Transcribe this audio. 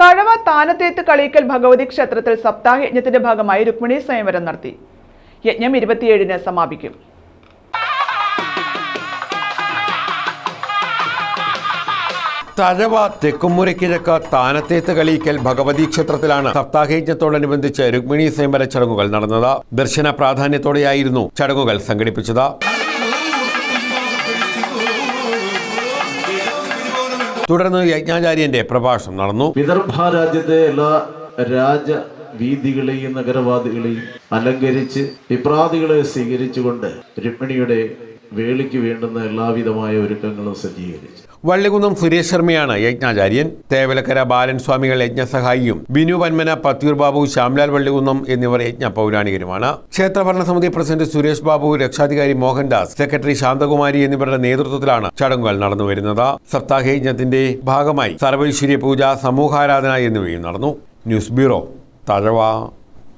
തഴവ താനത്തേത്ത് കളിയിക്കൽ ഭഗവതി ക്ഷേത്രത്തിൽ സപ്താഹ യജ്ഞത്തിന്റെ ഭാഗമായി രുക്മിണി സ്വയംവരം നടത്തി. യജ്ഞം ഇരുപത്തിയേഴിന് സമാപിക്കും. തഴവ തെക്കുമുരക്കിഴക്ക താനത്തേത്ത് കളിയിക്കൽ ഭഗവതി ക്ഷേത്രത്തിലാണ് സപ്താഹയജ്ഞത്തോടനുബന്ധിച്ച് രുക്മിണി സ്വയംവര ചടങ്ങുകൾ നടന്നത്. ദർശന പ്രാധാന്യത്തോടെയായിരുന്നു ചടങ്ങുകൾ സംഘടിപ്പിച്ചത്. തുടർന്ന് യജ്ഞാചാര്യന്റെ പ്രഭാഷണം നടന്നു. വിദർഭ രാജ്യത്തെ എല്ലാ രാജ വീതികളെയും നഗരവാദികളെയും അലങ്കരിച്ച് വിപ്രാതികളെ സ്വീകരിച്ചുകൊണ്ട് രുക്മിണിയുടെ വേളിക്ക് വേണ്ടുന്ന എല്ലാവിധമായ ഒരുക്കങ്ങളും സജ്ജീകരിച്ചു. വള്ളികുന്നം സുരേഷ് ശർമ്മയാണ് യജ്ഞാചാര്യൻ. തേവലക്കര ബാലൻ സ്വാമികൾ യജ്ഞസഹായിയും ബിനു പന്മന പത്യൂർ ബാബു ശ്യാംലാൽ വള്ളികുന്നം എന്നിവർ യജ്ഞ പൗരാണികരുമാണ്. ക്ഷേത്ര ഭരണസമിതി പ്രസിഡന്റ് സുരേഷ് ബാബു രക്ഷാധികാരി മോഹൻദാസ് സെക്രട്ടറി ശാന്തകുമാരി എന്നിവരുടെ നേതൃത്വത്തിലാണ് ചടങ്ങുകൾ നടന്നുവരുന്നത്. സപ്താഹ യജ്ഞത്തിന്റെ ഭാഗമായി സർവൈശ്വര്യ പൂജ സമൂഹാരാധന എന്നിവയും നടന്നു. News bureau Thazhava.